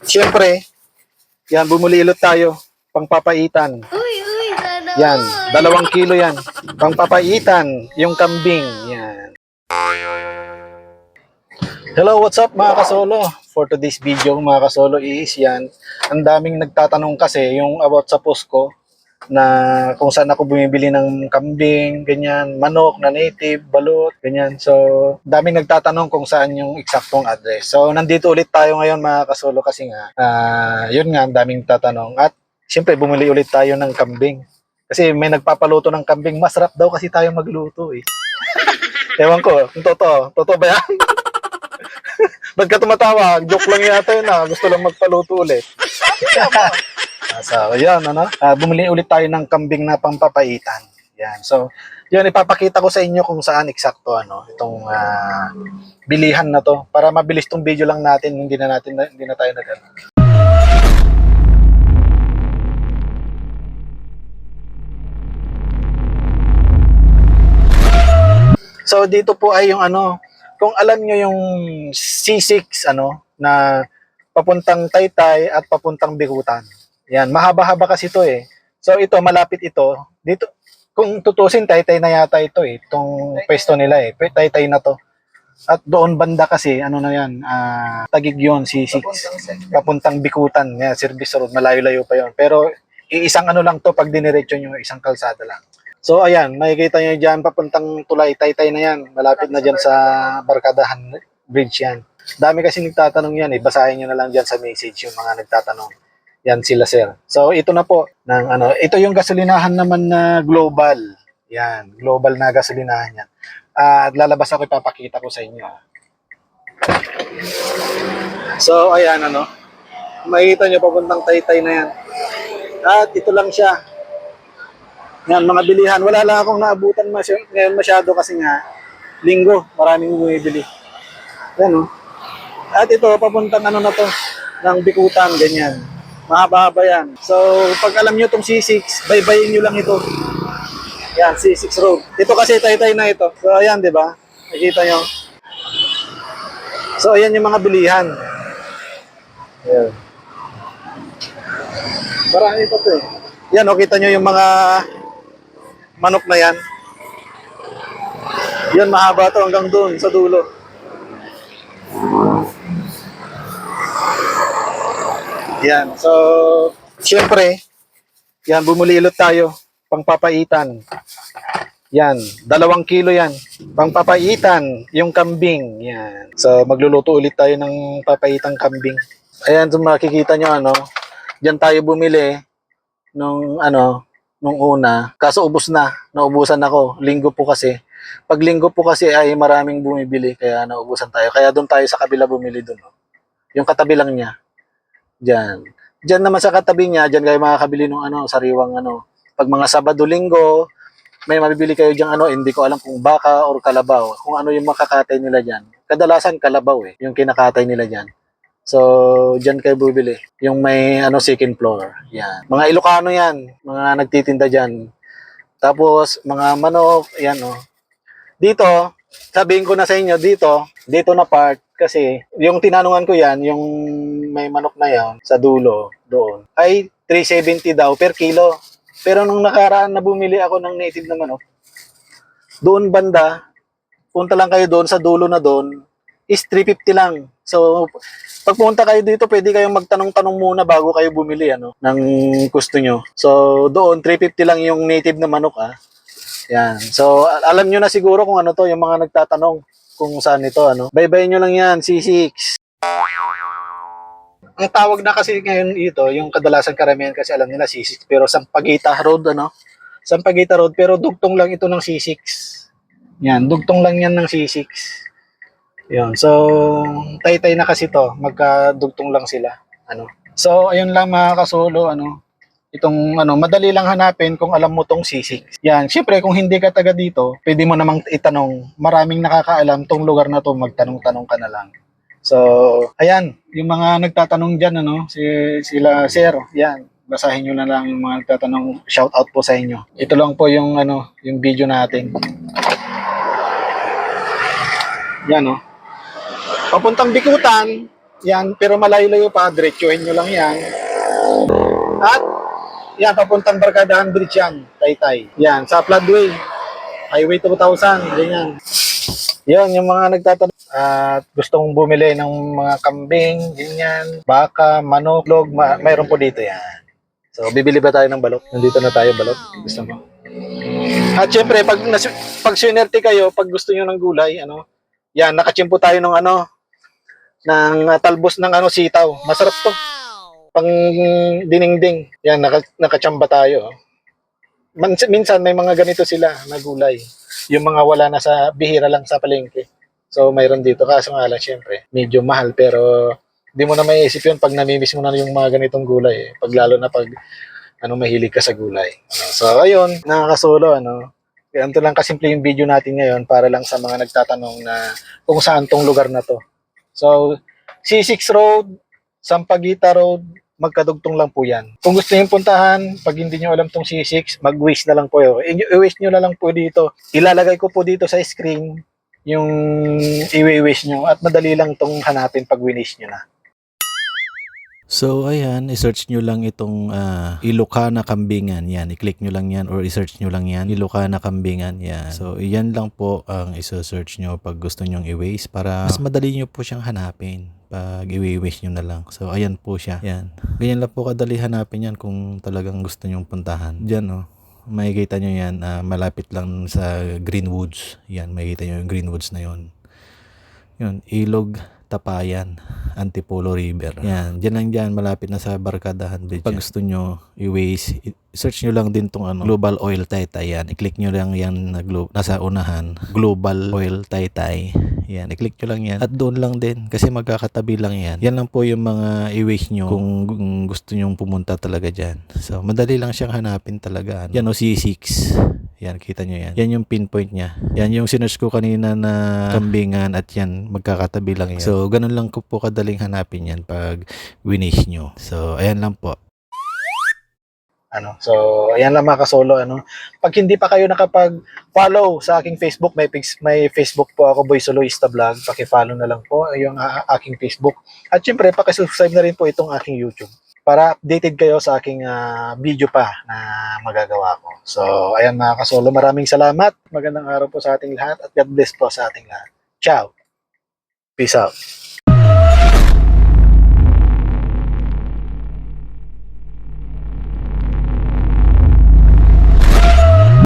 Siyempre, yan, bumuli ulit tayo. Pangpapaitan. Uy, uy, sana Yan, dalawang kilo yan. Pangpapaitan, yung kambing. Yan. Hello, what's up mga kasolo? For today's video mga kasolo is yan. Ang daming nagtatanong kasi yung about sa post ko na kung saan ako bumibili ng kambing, ganyan, manok na native, balot, ganyan. So, daming nagtatanong kung saan yung eksaktong address. So, nandito ulit tayo ngayon mga kasolo kasi nga, ah, yun nga, ang daming tatanong. At Siyempre, bumili ulit tayo ng kambing. Kasi may nagpapaluto ng kambing. Masarap daw kasi tayo magluto eh. Ewan ko, totoo. Totoo ba yan? Ba't ka tumatawa? Joke lang yata yun ah. Gusto lang magpaluto ulit. So, yan, ano? Ah, bumili ulit tayo ng kambing na pampapaitan. Yan. So, yun, ipapakita ko sa inyo kung saan eksakto, ano, itong ah, bilihan na to. Para mabilis tong video lang natin, hindi na natin, hindi na tayo nag So dito po ay yung ano, kung alam nyo yung C6 ano na papuntang Taytay at papuntang Bikutan. Yan, mahaba-haba kasi ito eh. So ito malapit ito. Dito kung tutusin Taytay na yata ito eh, itong pwesto nila eh. Taytay na to. At doon banda kasi ano na yan, ah, Tagig yon C6. Papuntang Bikutan, yan, service road, malayo-layo pa yon. Pero iisang ano lang to pag diniretso nyo, isang kalsada lang. So ayan, makikita nyo dyan papuntang Tulay, Taytay na yan. Malapit na dyan sa Barkadahan Bridge yan. Dami kasi nagtatanong yan eh. Basahin nyo na lang dyan sa message yung mga nagtatanong. Yan sila sir. So ito na po ng ano, ito yung gasolinahan naman na global. Yan, global na gasolinahan yan. At lalabas ako ipapakita ko sa inyo. So ayan ano, makikita nyo papuntang Taytay na yan. At ito lang siya. Yan, mga bilihan. Wala lang akong naabutan masy- ngayon masyado kasi nga, linggo, maraming bumibili. Yan, oh. At ito, papuntang ano na to, ng bikutan, ganyan. Mahaba-haba yan. So, pag alam nyo itong C6, baybayin nyo lang ito. Yan, C6 road. Ito kasi tay-tay na ito. So, ayan, di ba? Nakikita nyo. So, ayan yung mga bilihan. Ayan. Marami pa to eh. Yan, oh, kita nyo yung mga manok na yan. Yan, mahaba to hanggang doon sa dulo. Yan, so, siyempre, yan, bumuli ulit tayo. Pangpapaitan. Yan, dalawang kilo yan. Pangpapaitan, yung kambing. Yan. So, magluluto ulit tayo ng papaitang kambing. Ayan, so makikita nyo, ano, Diyan tayo bumili nung ano, nung una. Kaso ubos na, naubusan ako. Linggo po kasi. Pag linggo po kasi ay maraming bumibili kaya naubusan tayo. Kaya doon tayo sa kabila bumili doon. oh. Yung katabi lang niya. Diyan. Diyan naman sa katabi niya, diyan kayo makakabili ng ano, sariwang ano. Pag mga Sabado, Linggo, may mabibili kayo diyan ano, hindi ko alam kung baka or kalabaw. Kung ano yung makakatay nila diyan. Kadalasan kalabaw eh, yung kinakatay nila diyan. So, diyan kayo bumibili. Yung may ano second floor. Yan. Mga Ilocano 'yan, mga nagtitinda diyan. Tapos mga manok, yan oh. Dito, sabihin ko na sa inyo dito, dito na part kasi yung tinanungan ko yan, yung may manok na yan sa dulo doon ay 370 daw per kilo. Pero nung nakaraan na bumili ako ng native na manok, doon banda, punta lang kayo doon sa dulo na doon, is 350 lang. So, pag pumunta kayo dito, pwede kayong magtanong-tanong muna bago kayo bumili ano, ng gusto nyo. So, doon, 350 lang yung native na manok ah. Yan. So, al- alam nyo na siguro kung ano to, yung mga nagtatanong kung saan ito, ano. Baybayin nyo lang yan, C6. Ang tawag na kasi ngayon ito, yung kadalasan karamihan kasi alam nila C6, pero Sampaguita Road, ano. Sampaguita Road, pero dugtong lang ito ng C6. Yan, dugtong lang yan ng C6. Yun. So, tay-tay na kasi to. Magkadugtong lang sila. Ano. So, ayun lang mga kasolo, ano. Itong ano, madali lang hanapin kung alam mo tong C6. Yan. Siyempre, kung hindi ka taga dito, pwede mo namang itanong. Maraming nakakaalam tong lugar na to, magtanong-tanong ka na lang. So, ayan, yung mga nagtatanong diyan ano, si sila sir, yan. Basahin niyo na lang yung mga nagtatanong. Shout out po sa inyo. Ito lang po yung ano, yung video natin. Yan oh. Papuntang Bikutan, Yan, pero malayo-layo pa, diretsuhin nyo lang yan. At, yan, papuntang Barkadahan Bridge yan, Taytay. Yan, sa Floodway. Highway 2000, ganyan. Yan, yung mga nagtatanong at gustong bumili ng mga kambing, ganyan, baka, manok, log, ma- mayroon po dito yan. So, bibili ba tayo ng balot? Nandito na tayo, balot. Gusto mo? At syempre, pag, pag sinerte kayo, pag gusto nyo ng gulay, ano, yan, nakachimpo tayo ng ano, ng uh, talbos ng ano, sitaw. Masarap to. Pang diningding. Yan, naka, nakachamba tayo. Man, minsan may mga ganito sila na gulay. Yung mga wala na sa, bihira lang sa palengke. So, mayroon dito. Kaso nga lang, syempre, medyo mahal. Pero, di mo na maiisip yun pag namimiss mo na yung mga ganitong gulay. Eh. Pag lalo na pag, ano, mahilig ka sa gulay. Ano, so, ayun, nakakasolo, ano. Ganito lang kasimple yung video natin ngayon para lang sa mga nagtatanong na kung saan tong lugar na to. So, C6 Road, Sampaguita Road, magkadugtong lang po yan. Kung gusto niyo puntahan, pag hindi niyo alam tong C6, mag-waste na lang po yun. I-waste niyo na lang po dito. Ilalagay ko po dito sa screen yung i-waste niyo at madali lang tong hanapin pag wish niyo na. So ayan, i-search nyo lang itong ah, Ilocana Kambingan. Yan, i-click nyo lang yan or i-search nyo lang yan. Ilocana Kambingan. Yan. So yan lang po ang i-search nyo pag gusto nyong i-waste para mas madali nyo po siyang hanapin pag i-waste nyo na lang. So ayan po siya. Yan. Ganyan lang po kadali hanapin yan kung talagang gusto nyong puntahan. Diyan oh. Makikita nyo yan, ah, malapit lang sa Greenwoods. Yan, makikita nyo yung Greenwoods na yon. Yun, Ilog Tapayan, Antipolo River. Yan, dyan lang dyan, malapit na sa Barkadahan Bridge. Pag gusto nyo i-waste, search nyo lang din tong ano, Global Oil Taytay. Yan, i-click nyo lang yan na glo- nasa unahan, Global Oil Taytay. Yan, i-click nyo lang yan. At doon lang din, kasi magkakatabi lang yan. Yan lang po yung mga i-waste nyo kung, gusto nyo pumunta talaga dyan. So, madali lang siyang hanapin talaga. Yan o, C6. Yan, kita nyo yan. Yan yung pinpoint niya. Yan yung sinerch ko kanina na kambingan at yan, magkakatabi lang yan. So, ganun lang ko po kadaling hanapin yan pag winish nyo. So, ayan lang po. Ano, so, ayan lang mga kasolo. Ano. Pag hindi pa kayo nakapag-follow sa aking Facebook, may, may Facebook po ako, Boy Soloista Vlog. Paki-follow na lang po yung ah, aking Facebook. At syempre, paki-subscribe na rin po itong aking YouTube para updated kayo sa aking ah, video pa na magagawa ko. So, ayan mga kasolo, maraming salamat. Magandang araw po sa ating lahat at God bless po sa ating lahat. Ciao. Peace out.